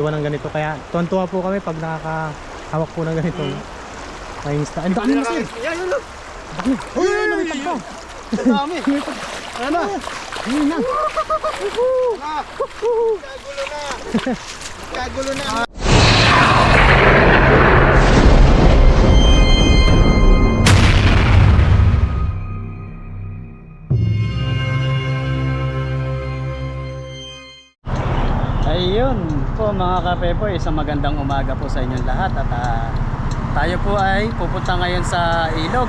Iwan ng ganito kaya tuwan-tuwa po kami pag nakakahawak po ng ganito. Mm. May insta. Ang dami kasi. Yan, yun, yun. Dami. Uy, uy, lumipad pa. Ang dami. Ano na? Ayun na. Kagulo na. Kagulo na. Ayun po mga kapepoy, isang magandang umaga po sa inyong lahat at ah, tayo po ay pupunta ngayon sa ilog.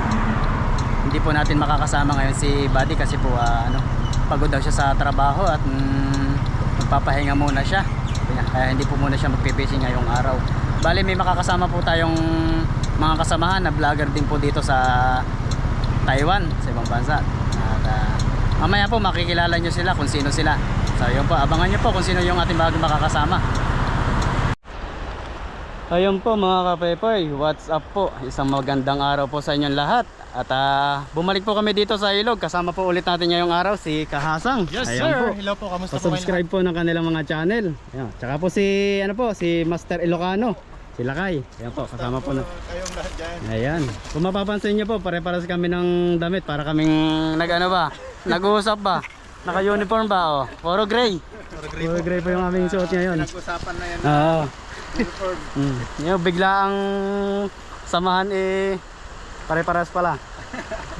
Hindi po natin makakasama ngayon si Buddy kasi po ah, ano, pagod daw siya sa trabaho at mm, magpapahinga muna siya. Kaya hindi po muna siya magpipishing ngayong araw. Bali may makakasama po tayong mga kasamahan na vlogger din po dito sa Taiwan, sa ibang bansa. At ah, mamaya po makikilala nyo sila kung sino sila. So yun po, abangan nyo po kung sino yung ating bagong makakasama. Ayun po mga kapepoy, what's up po? Isang magandang araw po sa inyong lahat. At ah, bumalik po kami dito sa ilog. Kasama po ulit natin ngayong araw si Kahasang. Yes, Ayan sir. Po. Hello po. Kamusta po kayo? Pa-subscribe po ng kanilang mga channel. Ayan. Tsaka po si ano po, si Master Ilocano. Si Lakay. Ayan po, kasama po na. Kayong lahat dyan. Ayan. Kung mapapansin niyo po, pare-pares kami ng damit para kaming nag-ano ba? Nag-uusap ba? Naka-uniform ba oh? Puro gray. Puro gray po yung aming suot ngayon. Nag-usapan na yan. Oo. Uniform. Mm. Yung bigla ang samahan eh pare-pares pala.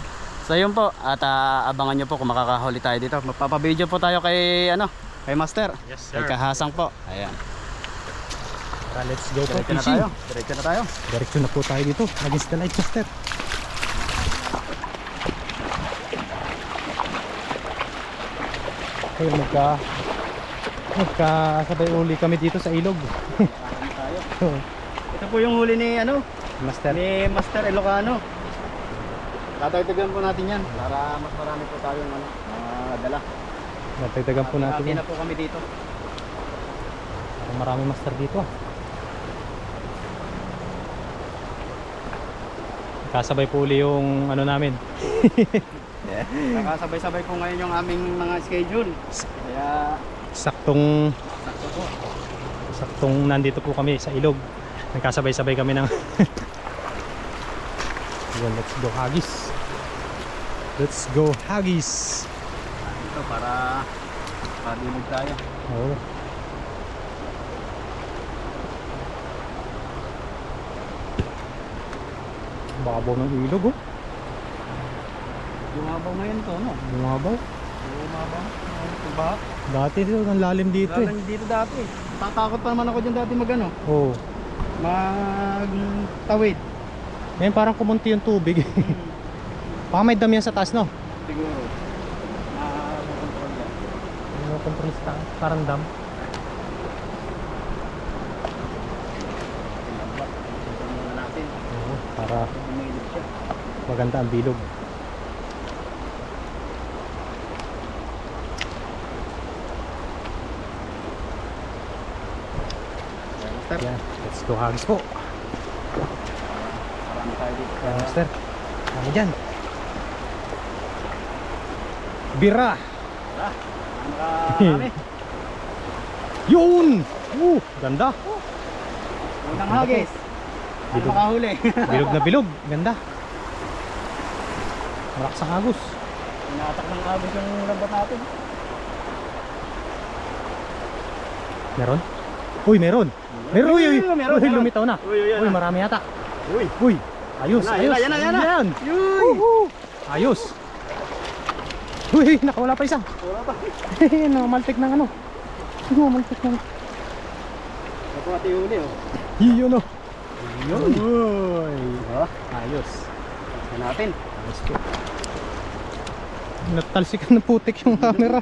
So yun po at ah, abangan nyo po kung makakahuli tayo dito. Magpapabideo po tayo kay ano, kay Master. Yes, Kay sir. Kahasang po. Ayan. Tara, let's go po. Diretso na tayo. Diretso na tayo. Diretso na po tayo dito. Light, Master. Okay, magka magkasabay uli kami dito sa ilog. Tayo. Ito po yung huli ni ano, Master. ni Master Ilocano. Tatagtagan po natin yan para mas marami po tayong ano, mga dala. Natagdagan po natin yan. na po kami dito. Parang Marami master dito. Kasabay po uli yung ano namin. Nakasabay-sabay po ngayon yung aming mga schedule. Kaya Saktong sakto po. saktong nandito po kami sa ilog. Nagkasabay-sabay kami ng Yun, let's go Haggis. Let's go Haggis. Ito para padinig tayo. Oo. Babaw ng ilog oh. Lumabaw ngayon to, no? Bumabaw. Lumabaw. Diba? Dati dito, ang lalim dito eh. Galing dito dati. Tatakot pa naman ako dyan dati magano. Oo. Magtawid. Ngayon parang kumunti yung tubig. Baka may dam yan sa taas no? Siguro. Nakakontrol yan. Control sa taas? Parang dam. Para maganda ang bilog. Master. Yan. Let's go Haggis po. Marami tayo dito. Yan master. Ano dyan? Bira. Ano ka kami? Yun! Uh, ganda. Unang hagis. Ano Bilog. makahuli? Bilog na bilog. Ganda. Malakas ang agos. Inatak ng agos yung lambat natin. Meron? Uy, meron. Meron, uy, uy. Meron, Uy, lumitaw na. Uy, uy, Uy, marami yata. Uy. Uy, ayos, Yan ayos. yan na, yan na, yan na. Woohoo! Ayos. Uy, nakawala pa isa. Wala pa. Nakamaltik ng ano. Nakamaltik ng... Ito ati huli oh. Yun oh. Yun. Uy. Oh, Ayos. ito natin. Ayos po. Natalsikan ng putik yung camera.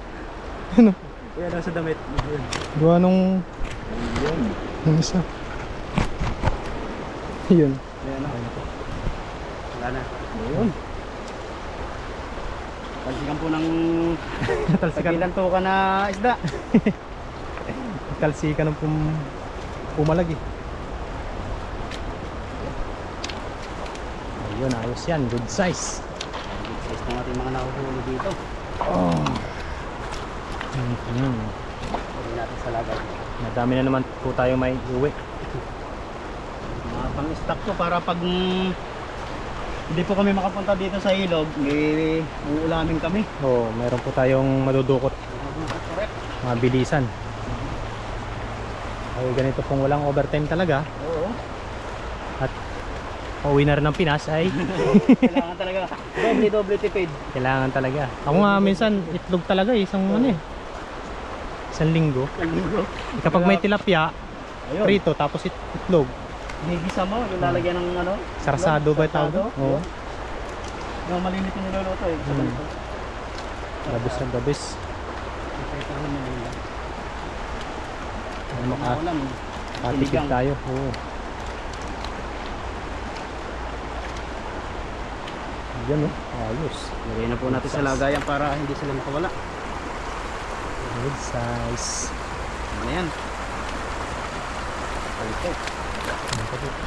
ano? Kuya, nasa damit. Gawa nung... Yun. Yung isa. Yun. Ayan na. Wala na. Yun. Pagsikan po ng Natalsikan. pagkilan to ka na isda. Natalsikan ng pum... pumalag eh. Ayun, ayos yan. Good size. Good size ng ating mga nahuhuli dito. Oh. Mm-hmm. Pwede natin sa lagay. Madami na naman po tayo may uwi. Mga pang-stock ko para pag mm, hindi po kami makapunta dito sa ilog, may uulamin kami. Oo, meron po tayong madudukot. Mga bilisan. Ay, ganito pong walang overtime talaga. Oo. At pauwi na rin ng Pinas ay Kailangan talaga doble-doble tipid. kailangan talaga. Ako nga minsan itlog talaga eh, isang ano eh. Isang linggo. Eh, Kapag may tilapia, Ayun. prito tapos it- itlog. Gigisa mo, yung lalagyan ng ano? Sarsado ba yung tawag. Oo. Yung malimit yung niluluto eh. Sa Mm. ganito. Gabis na gabis. Ito. Ano maka Maulam. katipid Sinigang. tayo. Oo. Yan oh, ayos. Lagay na po natin sa lagayan para hindi sila makawala. Good size. Ano yan? Ito. Ano pa dito?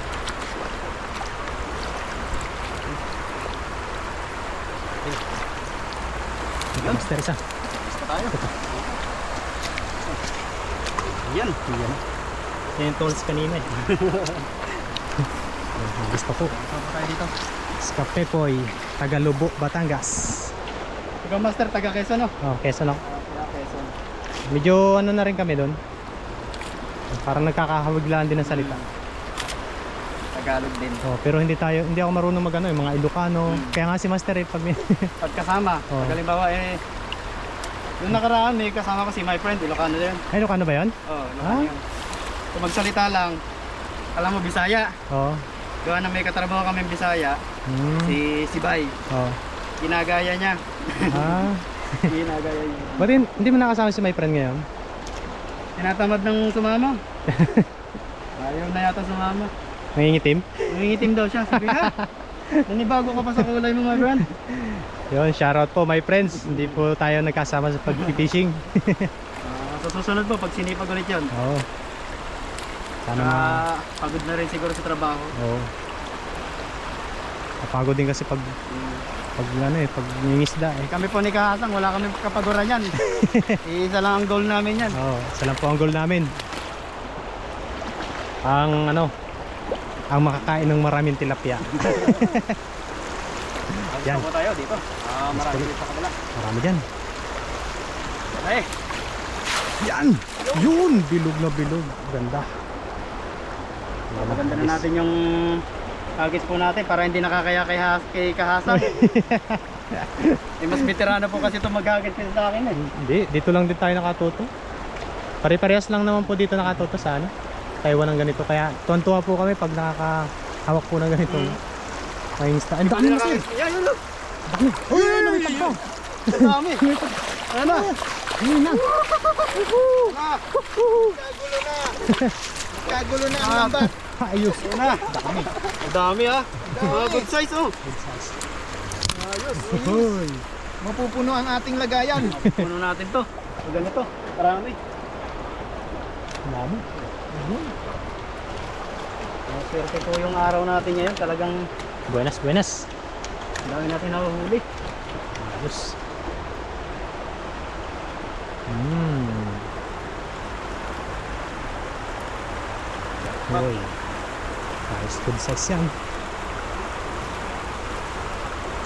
Ito, Master isa. Basta tayo. Yan. Yan. Yan yung tolls kanina eh. Gusto po. Saan tayo dito? Skape Poy, Tagalubo, Batangas. Ikaw master, taga Quezon no? Oh, Quezon no? Medyo ano na rin kami doon. Parang nagkakahawiglaan din ng salita. Tagalog din. Oh, pero hindi tayo, hindi ako marunong magano, yung mga Ilocano. Kaya nga si Master eh, pag Pagkasama, Oo. pag halimbawa eh, yung nakaraan may kasama ko si my friend, Ilocano din. Ay, Ilocano ba yun? Oo, Ilocano Ah? yun. Kung magsalita lang, alam mo Bisaya. Oo. Gawa na may katrabaho kami Bisaya, Hmm. si si Bay. Oh. Ginagaya niya. Ah. Ginagaya niya. Ba't hin- hindi mo nakasama si my friend ngayon? Tinatamad ng sumama. Ayaw na yata sumama. Nangingitim? Nangingitim daw siya. Sabi ha? Nanibago ka pa sa kulay mo, my friend. Yun, shoutout po my friends. Hindi po tayo nagkasama sa pag-fishing. Ah, sa susunod po, pag sinipag ulit yun. Oo. Sana ma... Ah, pagod na rin siguro sa trabaho. Oo. Kapagod din kasi pag pag ano eh, pag ningisda eh. Eh, kami po ni Kahasang, wala kami kapaguran yan. Isa lang ang goal namin yan. Oo, isa lang po ang goal namin. Ang ano, ang makakain ng maraming tilapia. Yan. Po tayo dito. Ah, marami dito sa kabila. Marami dyan. Ay, Yan! Yun! Bilog na bilog. Ganda. maganda na natin yung targets po natin para hindi nakakaya kay, Has kay Kahasang. eh, mas veterano po kasi ito mag-hagit kasi sa akin eh. Hindi, dito lang din tayo nakatuto. Pare-parehas lang naman po dito nakatuto sa ano. Taiwan ng ganito. Kaya tuwan-tuwa po kami pag nakakahawak po ng ganito. Mm. May insta. Ang dami na Yan, yun look. Uy, uy, lumipad pa. Ang dami. Ano na? Yun na. Na! Kagulo na! Kagulo na ang lambat! Ayos. Na. Ang dami ah. Mga good size oh. Ayos! Uy. Mapupuno ang ating lagayan! Puno natin to. Ganito. Marami. Dami. Ang swerte po yung araw natin ngayon. Talagang Buenas, buenas. ang dami natin nahuhuli. Ayos. Hmm. Uy. Nice good size yan.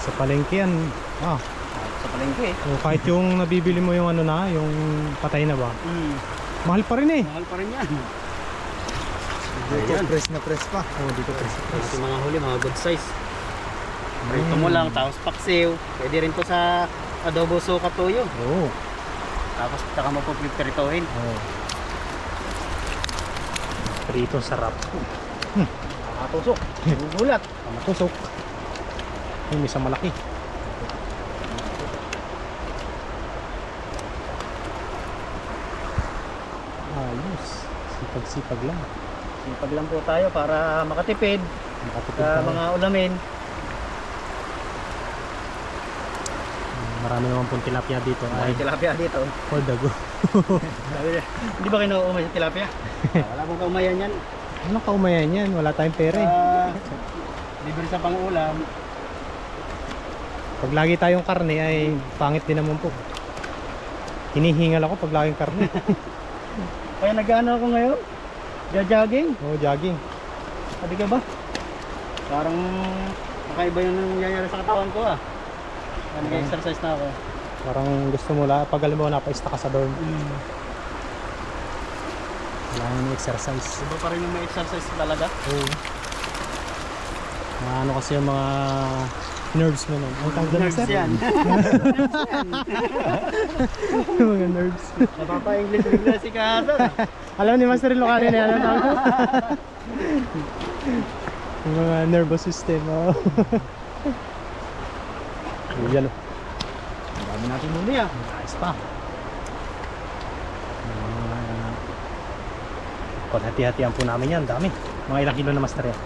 Sa palengke yan. Ah, Sa palengke eh. o kahit yung nabibili mo yung ano na, yung patay na ba? Hmm. Mahal pa rin eh. Mahal pa rin yan. Dito, press na press pa. Oh, dito press. Ito mga huli, mga good size. Prito mo lang, tapos paksiw. Pwede rin to sa adobo suka tuyo. Oh. Tapos saka mo po pipiritohin. Oh. Prito sarap. Nakatusok. Gulat. Matusok. Yung isang malaki. Ayos. Sipag-sipag lang. Sipag lang po tayo para makatipid Makatipid sa tayo. mga ulamin. Marami naman pong tilapia dito. Ay, tilapia dito. for the go. Hindi ba kayo nauumay sa tilapia? Ah, Wala pong kaumayan yan. Ano kaumayan yan? Wala tayong pera eh. Ah, libre sa pang-ulam. Pag lagi tayong karne ay pangit din naman po. Hinihingal ako pag laging karne. Kaya nag-ano ako ngayon? Jogging? Oh, jogging. Sabi ka ba? Parang makaiba yung nangyayari sa katawan ko ah. Nag-exercise na ako. Parang gusto mo la, pag alam mo napaista ka sa dorm, wala nang exercise. Iba pa rin yung may exercise talaga. Oo. Mga ano kasi yung mga nerves mo nun. Ang tawag doon, Nerves sir? yan. mga nerves. Napapa-English bigla si Kahasan. Alam ni Master Ilocano na yan ang tawag yung mga nervous system. Oh. Yan o. Ang dami natin muli ah. Nice pa. Paghati-hatian po namin yan. Dami. Mga ilang kilo na master yan.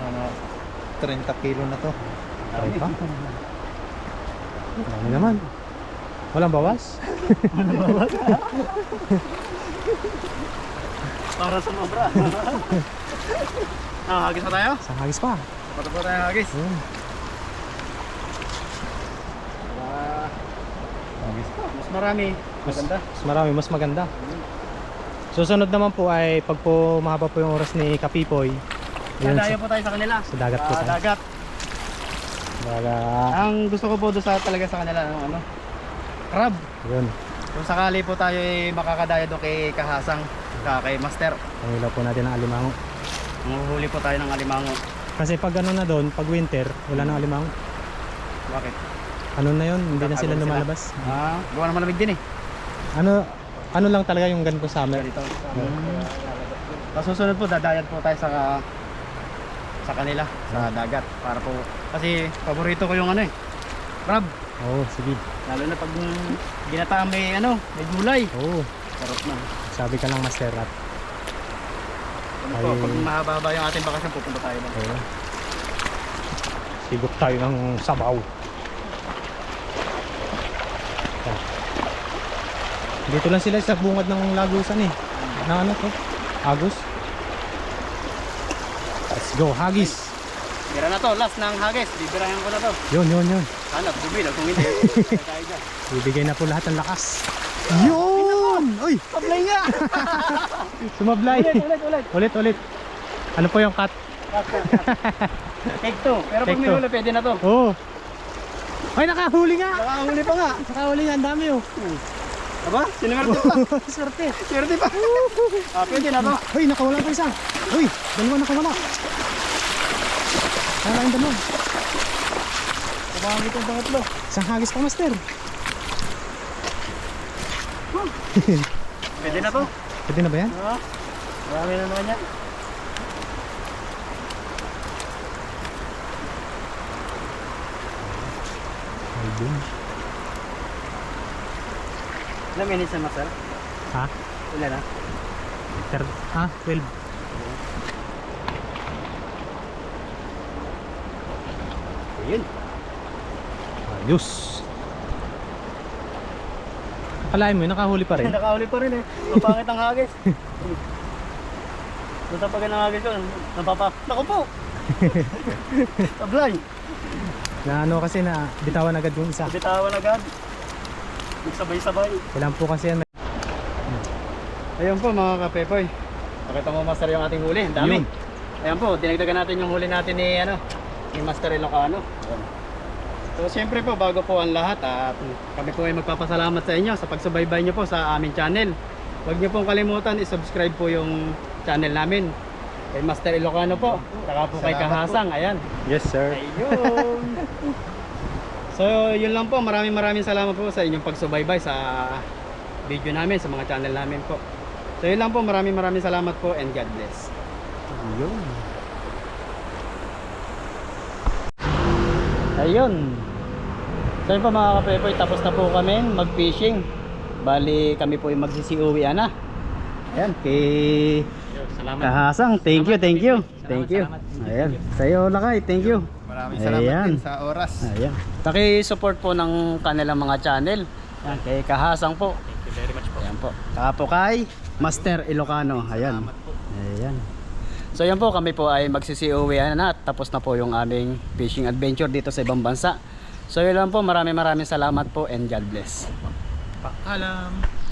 Mga 30 kilo na to. Try pa. Dami naman. Walang bawas. Para sa mabra. ah, hagis pa tayo? Sa hagis pa. Para pa tayo hagis. Pa. Mas marami. Mas, Maganda. mas marami, mas maganda. Susunod naman po ay pag po mahaba po yung oras ni Kapipoy. Yun, Dadayo po tayo sa kanila. sa dagat po Ah, tayo. dagat. Dagat. Ang gusto ko po doon sa talaga sa kanila ano, ano crab. Yun. Kung sakali po tayo ay makakadaya doon kay Kahasang, ka kay Master. Ang ilaw po natin ng alimango. Manguhuli po tayo ng alimango. Kasi pag ano na doon, pag winter, wala nang alimango. Bakit? Ano na yun, hindi na Tatago sila lumalabas. Ah, gawa naman malamig din eh. Ano, ano lang talaga yung ganito summer. Dito. Sa susunod po, dadayat po tayo sa sa kanila, sa dagat. Para po, kasi paborito ko yung ano eh, crab. Oo, oh, sige. Lalo na pag ginataan may ano, may gulay. Oo, oh, Sarap na. sabi ka lang master. Ano po, Ay. pag mahaba-haba yung ating bakasyon, pupunta tayo doon. Oo. Sigop tayo ng sabaw. Dito lang sila sa bungad ng lagusan eh. Na ano to? Agus. Let's go, Hagis. Bira na to, last ng hagis. Bibirahin ko na to. Yun, yun, yun. Sana, bubil. Kung hindi. Bibigay na po lahat ng lakas. Yun! Uy! Pablay nga! Sumablay. ulit, ulit, ulit. ulit, ulit. Ano po yung cut? Take two. Pero pag Take may two. huli, pwede na to. Oo. Ay, nakahuli nga! Nakahuli pa nga. Nakahuli nga, ang dami oh. Aba, sinumerte pa. Swerte. Swerte pa. ah, pwede na to. Uy, nakawala pa isa. Uy, dalawa nakawala. Wala yung dalawa. Kumamit ang pangatlo. Isang hagis pa, master. Pwede na to. Pwede na ba yan? Ah, marami na naman yan. Ay, boom. Ilang minutes na, sir? Ha? Ilan na? Ter ah, 12. Ayun. Ayos. Akalain mo, yun, nakahuli pa rin. Nakahuli pa rin eh. Ang pangit ang hagis. Doon sa pagka ng hagis ko, napapa... Naku po! Tablay! Na ano kasi na bitawan agad yung isa. Bitawan agad. Nagsabay-sabay. Kailangan po kasi yan. Ayun po mga kapepoy. Pakita mo master yung ating huli. Ang dami. Yun. Ayan po, dinagdagan natin yung huli natin ni ano, ni Master Ilocano. So siyempre po bago po ang lahat at kami po ay magpapasalamat sa inyo sa pagsubaybay nyo po sa aming channel. Huwag nyo pong kalimutan i-subscribe po yung channel namin. Kay Master Ilocano po. Saka po kay Kahasang. Ayan. Yes, sir. Ayun. so, yun lang po. Maraming maraming salamat po sa inyong pagsubaybay sa video namin, sa mga channel namin po. So, yun lang po. Maraming maraming salamat po and God bless. Yun. Ayun. So, yun po mga kapepoy. Tapos na po kami mag-fishing. Bali, kami po ay magsisiuwi na. Ayan, kay Salamat. Kahasang. Thank you, thank you. Salamat, Thank you. salamat. Ayan. Sa'yo, Lakay. Thank you. Maraming salamat Ayan. din sa oras. Ayan. Paki-support po ng kanilang mga channel. Ayan, kay Kahasang po. Thank you very much po. Ayan po. Saka po kay Master Ilocano. Ayan. Ayan. So yan po kami po ay magsisiuwi na at tapos na po yung aming fishing adventure dito sa ibang bansa. So yun lang po. Maraming maraming salamat po and God bless. Paalam.